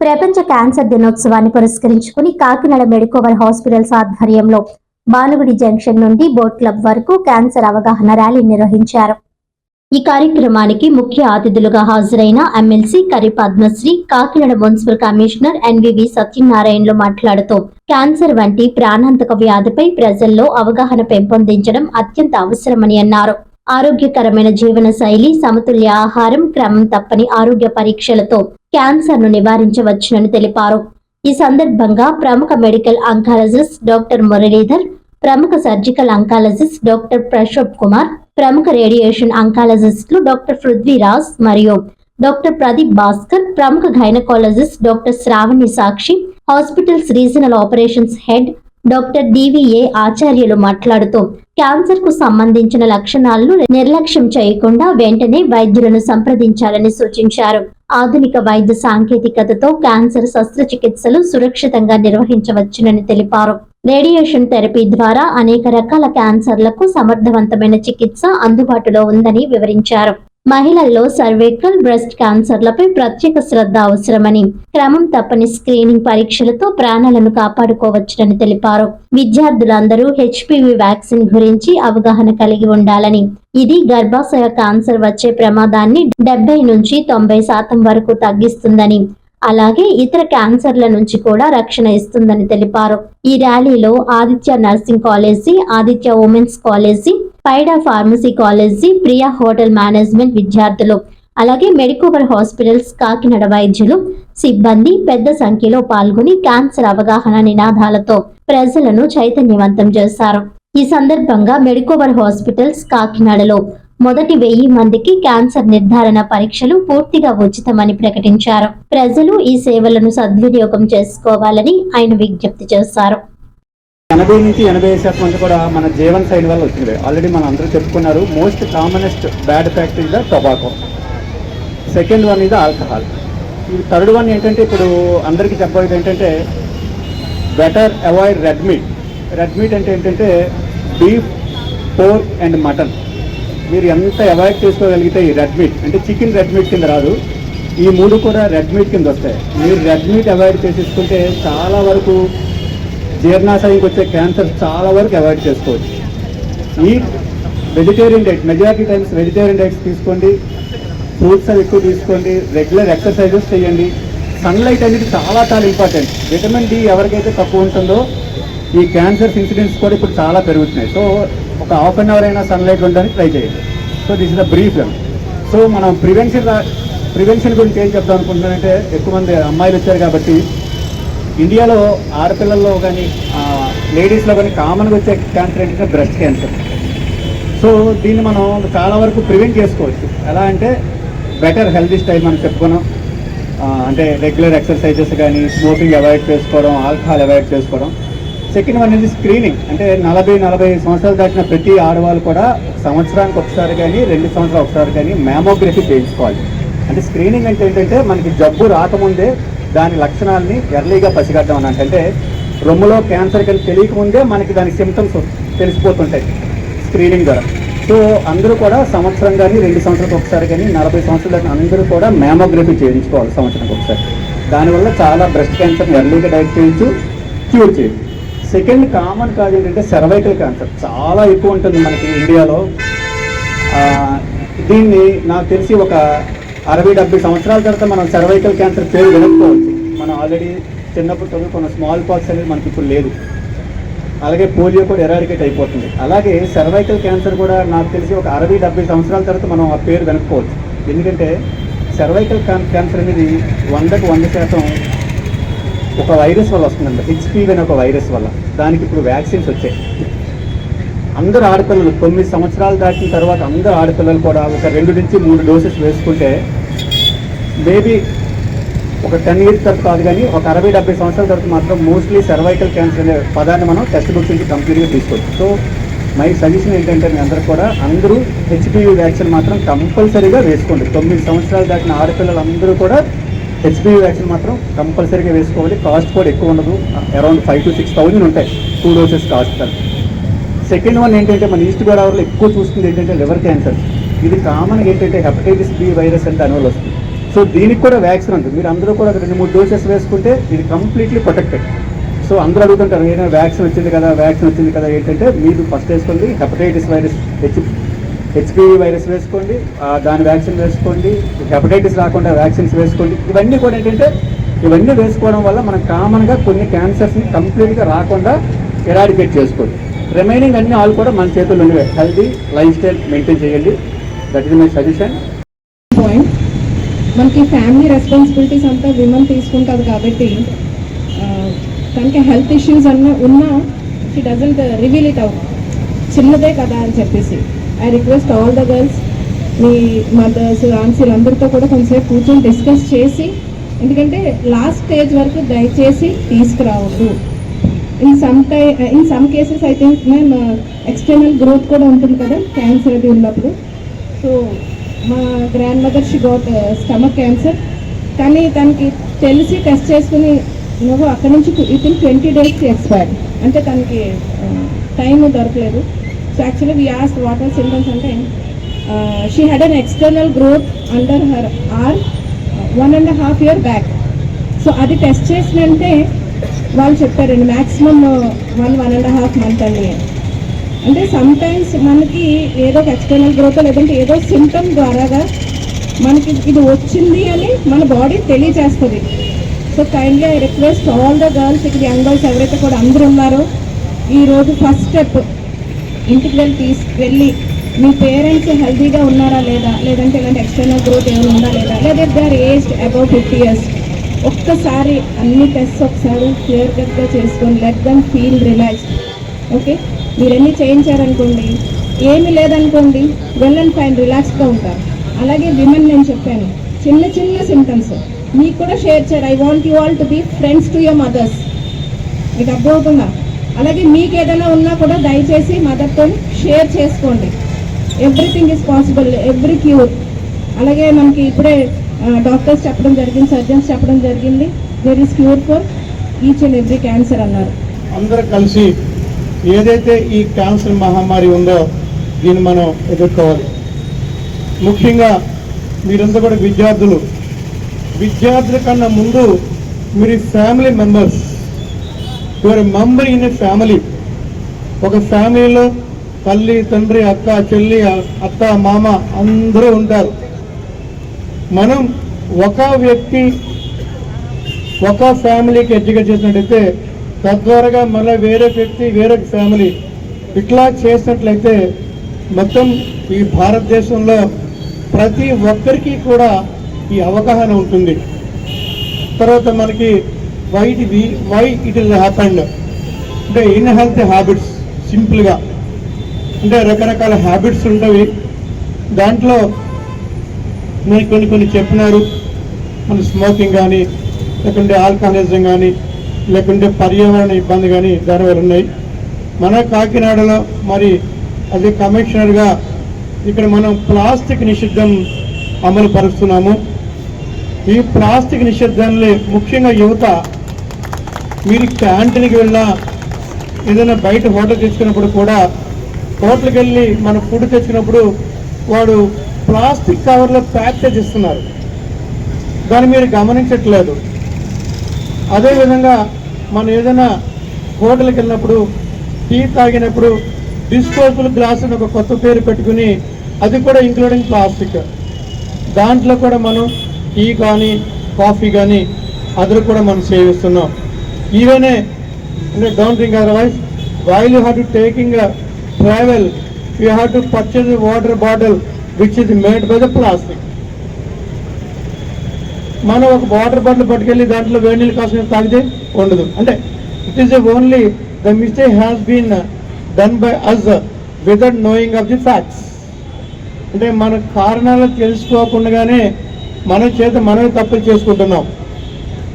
ప్రపంచ క్యాన్సర్ దినోత్సవాన్ని పురస్కరించుకుని కాకినాడ మెడికోవర్ హాస్పిటల్స్ ఆధ్వర్యంలో బాలుగుడి జంక్షన్ నుండి బోట్ క్లబ్ వరకు క్యాన్సర్ అవగాహన ర్యాలీ నిర్వహించారు. ఈ కార్యక్రమానికి ముఖ్య అతిథులుగా హాజరైన MLC Kari Padmasri Kakinada municipal commissioner NVV సత్యనారాయణలు మాట్లాడుతూ క్యాన్సర్ వంటి ప్రాణాంతక వ్యాధిపై ప్రజల్లో అవగాహన పెంపొందించడం అత్యంత అవసరమని అన్నారు. ఆరోగ్యకరమైన జీవన శైలి సమతుల్య ఆహారం క్రమం తప్పని ఆరోగ్య పరీక్షలతో క్యాన్సర్ను నివారించవచ్చునని తెలిపారు. ఈ సందర్భంగా ప్రముఖ మెడికల్ అంకాలజిస్ట్ డాక్టర్ మురళీధర్ ప్రముఖ surgical oncologist doctor Prashobh Kumar ప్రముఖ రేడియేషన్ అంకాలజిస్టులు డాక్టర్ పృథ్వీరాజ్ మరియు డాక్టర్ ప్రదీప్ భాస్కర్ ప్రముఖ gynaecologist doctor Shravani Sakshi hospitals regional operations head doctor DVA Acharyulu మాట్లాడుతూ క్యాన్సర్కు సంబంధించిన లక్షణాలను నిర్లక్ష్యం చేయకుండా వెంటనే వైద్యులను సంప్రదించాలని సూచించారు. ఆధునిక వైద్య సాంకేతికతతో క్యాన్సర్ శస్త్రచికిత్సలు సురక్షితంగా నిర్వహించవచ్చునని తెలిపారు. రేడియేషన్ థెరపీ ద్వారా అనేక రకాల క్యాన్సర్లకు సమర్థవంతమైన చికిత్స అందుబాటులో ఉందని వివరించారు. మహిళల్లో సర్వైకల్ బ్రెస్ట్ క్యాన్సర్లపై ప్రత్యేక శ్రద్ధ అవసరమని క్రమం తప్పని స్క్రీనింగ్ పరీక్షలతో ప్రాణాలను కాపాడుకోవచ్చునని తెలిపారు. విద్యార్థులందరూ హెచ్పివి వ్యాక్సిన్ గురించి అవగాహన కలిగి ఉండాలని ఇది గర్భాశయ క్యాన్సర్ వచ్చే ప్రమాదాన్ని డెబ్బై నుంచి తొంభై శాతం వరకు తగ్గిస్తుందని అలాగే ఇతర క్యాన్సర్ల నుంచి కూడా రక్షణ ఇస్తుందని తెలిపారు. ఈ ర్యాలీలో Aditya nursing college Aditya women's college Paida pharmacy college Priya hotel management విద్యార్థులు అలాగే మెడికోవర్ హాస్పిటల్స్ కాకినాడ వైద్యులు సిబ్బంది పెద్ద సంఖ్యలో పాల్గొని క్యాన్సర్ అవగాహన నినాదాలతో ప్రజలను చైతన్యవంతం చేశారు. ఈ సందర్భంగా మెడికోవర్ హాస్పిటల్స్ కాకినాడలో మొదటి వెయ్యి మందికి క్యాన్సర్ నిర్ధారణ పరీక్షలు పూర్తిగా ఉచితమని ప్రకటించారు. ప్రజలు ఈ సేవలను సద్వినియోగం చేసుకోవాలని ఆయన విజ్ఞప్తి చేశారు. ఎనభై నుంచి ఎనభై ఐదు శాతం మంది కూడా మన జీవన శైలి వల్ల వచ్చింది. ఆల్రెడీ మన అందరూ చెప్పుకున్నారు most commonest bad fact is the tobacco second one ఇది ఆల్కహాల్ ఈ థర్డ్ వన్ ఏంటంటే ఇప్పుడు అందరికీ చెప్పబోయేది ఏంటంటే better avoid red meat red meat అంటే ఏంటంటే బీఫ్ పోర్క్ అండ్ మటన్ మీరు ఎంత అవాయిడ్ చేసుకోగలిగితే ఈ రెడ్ మీట్ అంటే చికెన్ రెడ్ మీట్ కింద రాదు. ఈ మూడు కూడా రెడ్ మీట్ కింద వస్తాయి. మీరు రెడ్ మీట్ అవాయిడ్ చేసేసుకుంటే చాలా వరకు జీర్ణాశయంకి వచ్చే క్యాన్సర్ చాలా వరకు అవాయిడ్ చేసుకోవచ్చు. ఈ vegetarian diet majority times vegetarian diets తీసుకోండి. ఫ్రూట్స్ అవి ఎక్కువ తీసుకోండి. రెగ్యులర్ ఎక్సర్సైజెస్ చేయండి. సన్లైట్ అనేది చాలా చాలా ఇంపార్టెంట్ విటమిన్ డి ఎవరికైతే తక్కువ ఉంటుందో ఈ క్యాన్సర్ ఇన్సిడెంట్స్ కూడా ఇప్పుడు చాలా పెరుగుతున్నాయి. సో ఒక హాఫ్ అన్ అవర్ అయినా సన్లైట్ ఉండడానికి ట్రై చేయండి. So this is the brief so మనం ప్రివెన్షన్ ప్రివెన్షన్ గురించి ఏం చెప్దాం అనుకుంటున్నానంటే ఎక్కువ మంది అమ్మాయిలు వచ్చారు కాబట్టి ఇండియాలో ఆడపిల్లల్లో కానీ లేడీస్లో కానీ కామన్గా వచ్చే క్యాన్సర్ ఏంటంటే బ్రెస్ట్ క్యాన్సర్ సో దీన్ని మనం చాలా వరకు ప్రివెంట్ చేసుకోవచ్చు. ఎలా అంటే బెటర్ హెల్తీ స్టైల్ మనం చెప్పుకున్నాం. అంటే రెగ్యులర్ ఎక్సర్సైజెస్ కానీ స్మోకింగ్ అవాయిడ్ చేసుకోవడం ఆల్కహాల్ అవాయిడ్ చేసుకోవడం. సెకండ్ వన్ ఇది స్క్రీనింగ్ అంటే నలభై నలభై సంవత్సరాలు దాటిన ప్రతి ఆడవాళ్ళు కూడా సంవత్సరానికి ఒకసారి కానీ రెండు సంవత్సరాలు ఒకసారి కానీ మ్యామోగ్రఫీ చేయించుకోవాలి. అంటే స్క్రీనింగ్ అంటే ఏంటంటే మనకి జబ్బు రాకముందే దాని లక్షణాలని ఎర్లీగా పసిగట్టడం అని అంటే రొమ్ములో క్యాన్సర్ కానీ తెలియకముందే మనకి దాని సిమ్టమ్స్ తెలిసిపోతుంటాయి స్క్రీనింగ్ ద్వారా. సో అందరూ కూడా సంవత్సరం కానీ రెండు సంవత్సరాలకు ఒకసారి కానీ నలభై సంవత్సరాలు దాకా అందరూ కూడా మ్యామోగ్రఫీ చేయించుకోవాలి సంవత్సరానికి ఒకసారి. దానివల్ల చాలా బ్రెస్ట్ క్యాన్సర్ ఎర్లీగా డైట్ చేయొచ్చు క్యూర్ చేయొచ్చు. సెకండ్ కామన్ కాజ్ ఏంటంటే సర్వైకల్ క్యాన్సర్ చాలా ఎక్కువ ఉంటుంది మనకి ఇండియాలో. దీన్ని నాకు తెలిసి ఒక అరవై డెబ్బై సంవత్సరాల తర్వాత మనం సర్వైకల్ క్యాన్సర్ పేరు వినకపోవచ్చు. మనం ఆల్రెడీ చిన్నప్పుడు చదువుకున్న స్మాల్ పాక్స్ అనేది మనకి ఇప్పుడు లేదు. అలాగే పోలియో కూడా ఎరాడికేట్ అయిపోతుంది. అలాగే సర్వైకల్ క్యాన్సర్ కూడా నాకు తెలిసి ఒక అరవై డెబ్బై సంవత్సరాల తర్వాత మనం ఆ పేరు వినకపోవచ్చు. ఎందుకంటే సర్వైకల్ క్యాన్సర్ అనేది వందకు వంద శాతం ఒక వైరస్ వల్ల వస్తుందండి హెచ్పివి అనే ఒక వైరస్ వల్ల. దానికి ఇప్పుడు వ్యాక్సిన్స్ వచ్చాయి. అందరు ఆడపిల్లలు తొమ్మిది సంవత్సరాలు దాటిన తర్వాత అందరు ఆడపిల్లలు కూడా ఒక రెండు నుంచి మూడు డోసెస్ వేసుకుంటే మేబీ ఒక టెన్ ఇయర్స్ తర్వాత కాదు కానీ ఒక అరవై డెబ్బై సంవత్సరాల తర్వాత మాత్రం మోస్ట్లీ సర్వైకల్ క్యాన్సర్ అనే పదాన్ని మనం టెక్స్ట్ బుక్స్ నుంచి కంప్లీట్గా తీసుకోవచ్చు. సో మై సజెషన్ ఏంటంటే మీ అందరూ కూడా అందరూ హెచ్పివి వ్యాక్సిన్ మాత్రం కంపల్సరీగా వేసుకోండి. తొమ్మిది సంవత్సరాలు దాటిన ఆడపిల్లలు అందరూ కూడా హెచ్పివి వ్యాక్సిన్ మాత్రం కంపల్సరీగా వేసుకోవాలి. కాస్ట్ కూడా ఎక్కువ ఉండదు. Around five to six thousand ఉంటాయి. Two doses cost second one ఏంటంటే మన ఈస్ట్ గోదావరిలో ఎక్కువ చూస్తుంది ఏంటంటే లివర్ క్యాన్సర్ ఇది కామన్ ఏంటంటే హెపటైటిస్ బి వైరస్ అంటే దానివల్ల వస్తుంది. సో దీనికి కూడా వ్యాక్సిన్ ఉంటుంది. మీరు అందరూ కూడా రెండు మూడు డోసెస్ వేసుకుంటే ఇది కంప్లీట్లీ ప్రొటెక్టెడ్ సో అందరూ అడుగుతుంటారు ఏదైనా వ్యాక్సిన్ వచ్చింది కదా? వ్యాక్సిన్ వచ్చింది కదా? ఏంటంటే మీరు ఫస్ట్ వేసుకోండి. Hepatitis virus H HPV virus వేసుకోండి దాని వ్యాక్సిన్ వేసుకోండి హెపటైటిస్ రాకుండా వ్యాక్సిన్స్ వేసుకోండి. ఇవన్నీ కూడా ఏంటంటే ఇవన్నీ వేసుకోవడం వల్ల మనం కామన్గా కొన్ని క్యాన్సర్స్ని కంప్లీట్గా రాకుండా ఎరాడికేట్ చేసుకోండి. రిమైనింగ్ అన్ని ఆల్ కూడా మన చేతుల్లో ఉండేవి హెల్దీ లైఫ్ స్టైల్ మెయింటైన్ చేయండి. That is my suggestion point మనకి ఫ్యామిలీ రెస్పాన్సిబిలిటీస్ అంతా విమెన్ తీసుకుంటుంది కాబట్టి తనకి హెల్త్ ఇష్యూస్ అన్న ఉన్నా she doesn't reveal it out చిన్నదే కదా అని చెప్పేసి. I request all the girls me mothers ఆన్సీలు అందరితో కూడా కొంచెంసేపు కూర్చొని డిస్కస్ చేసి ఎందుకంటే లాస్ట్ స్టేజ్ వరకు దయచేసి తీసుకురావద్దు. In some tie in some cases I think ma'am external growth కూడా ఉంటుంది కదా క్యాన్సర్ అది ఉన్నప్పుడు. సో మా grandmother she got stomach cancer కానీ తనకి తెలిసి టెస్ట్ చేసుకుని నువ్వు అక్కడి నుంచి ఇతను ఇన్ ట్వంటీ డేస్కి ఎక్స్పైర్ అంటే తనకి uh, టైం దొరకలేదు. So actually we asked what are symptoms అంటే she had an external growth under her or one and half year back so అది టెస్ట్ చేసినంటే వాళ్ళు చెప్పారండి maximum one one and half month అని. అంటే సమ్టైమ్స్ మనకి ఏదో ఒక ఎక్స్టర్నల్ గ్రోత్ లేదంటే ఏదో సిమ్టమ్ ద్వారాగా మనకి ఇది వచ్చింది అని మన బాడీ తెలియజేస్తుంది. So kindly I request all the girls ఇక్కడ యంగ్ బాయ్స్ ఎవరైతే కూడా అందరూ ఉన్నారో ఈరోజు ఫస్ట్ స్టెప్ ఇంటికి వెళ్ళి తీసి మీ పేరెంట్స్ హెల్తీగా ఉన్నారా లేదా? లేదంటే ఇలాంటి ఎక్స్టర్నల్ గ్రోత్ ఏమైనా ఉందా లేదా? లేదా they are aged above fifty years ఒక్కసారి అన్ని టెస్ట్ ఒకసారి క్లియర్ కట్గా చేసుకొని let them feel relax okay మీరన్నీ చేయించారనుకోండి ఏమి లేదనుకోండి వెల్ అండ్ ఫైన్ రిలాక్స్గా ఉంటారు. అలాగే విమెన్ నేను చెప్పాను చిన్న చిన్న సిమ్టమ్స్ మీకు కూడా షేర్ చేయరు I want you all to be friends to your mothers మీకు అర్థమవుతుందా? అలాగే మీకు ఏదైనా ఉన్నా కూడా దయచేసి మదర్తో షేర్ చేసుకోండి. Everything is possible every cure అలాగే మనకి ఇప్పుడే డాక్టర్స్ చెప్పడం జరిగింది సర్జన్స్ చెప్పడం జరిగింది. There is cure for each and every cancer అన్నారు. అందరూ కలిసి ఏదైతే ఈ క్యాన్సర్ మహమ్మారి ఉందో దీన్ని మనం ఎదుర్కోవాలి. ముఖ్యంగా మీరంతా కూడా విద్యార్థులు. విద్యార్థుల కన్నా ముందు మీరు family members your member in a family. ఒక ఫ్యామిలీలో తల్లి తండ్రి అక్క చెల్లి అత్త మామ అందరూ ఉంటారు. మనం ఒక వ్యక్తి ఒక ఫ్యామిలీకి ఎడ్యుకేట్ చేసినట్టయితే తద్వారాగా మళ్ళీ వేరే వ్యక్తి వేరే ఫ్యామిలీ ఇట్లా చేసినట్లయితే మొత్తం ఈ భారతదేశంలో ప్రతి ఒక్కరికి కూడా ఈ అవగాహన ఉంటుంది. తర్వాత మనకి why why it is happened అంటే ఇన్ హెల్త్ హ్యాబిట్స్ సింపుల్గా అంటే రకరకాల హ్యాబిట్స్ ఉంటాయి దాంట్లో నేను కొన్ని కొన్ని చెప్పినారు. మన స్మోకింగ్ కానీ లేకుంటే ఆల్కహాలిజం కానీ లేకుంటే పర్యావరణ ఇబ్బంది కానీ దానివల్ల ఉన్నాయి. మన కాకినాడలో మరి అది కమిషనర్గా ఇక్కడ మనం ప్లాస్టిక్ నిషిద్ధం అమలు పరుస్తున్నాము. ఈ ప్లాస్టిక్ నిషిద్ధాన్ని ముఖ్యంగా యువత మీరు క్యాంటీన్కి వెళ్ళినా ఏదైనా బయట హోటల్ తెచ్చుకున్నప్పుడు కూడా హోటల్కి వెళ్ళి మన ఫుడ్ తెచ్చుకున్నప్పుడు వాడు ప్లాస్టిక్ కవర్లో ప్యాక్ ఇస్తున్నారు. దాన్ని మీరు గమనించట్లేదు. అదేవిధంగా మనం ఏదైనా హోటల్కి వెళ్ళినప్పుడు టీ తాగినప్పుడు డిస్పోజబుల్ గ్లాస్ అని ఒక కొత్త పేరు పెట్టుకుని అది కూడా ఇంక్లూడింగ్ ప్లాస్టిక్. దాంట్లో కూడా మనం టీ కానీ కాఫీ కానీ అదరు కూడా మనం సేవిస్తున్నాం. ఈవెనే అంటే don't think otherwise while you have to taking travel you have to purchase water bottle which is made by the plastic మనం ఒక వాటర్ బాటిల్ పట్టుకెళ్ళి దాంట్లో వేడి నీళ్ళు కాసిన తాగితే ఉండదు అంటే it is only the mistake has been done by us without knowing of the facts అంటే మన కారణాలు తెలుసుకోకుండానే మన చేత మనమే తప్పులు చేసుకుంటున్నాం.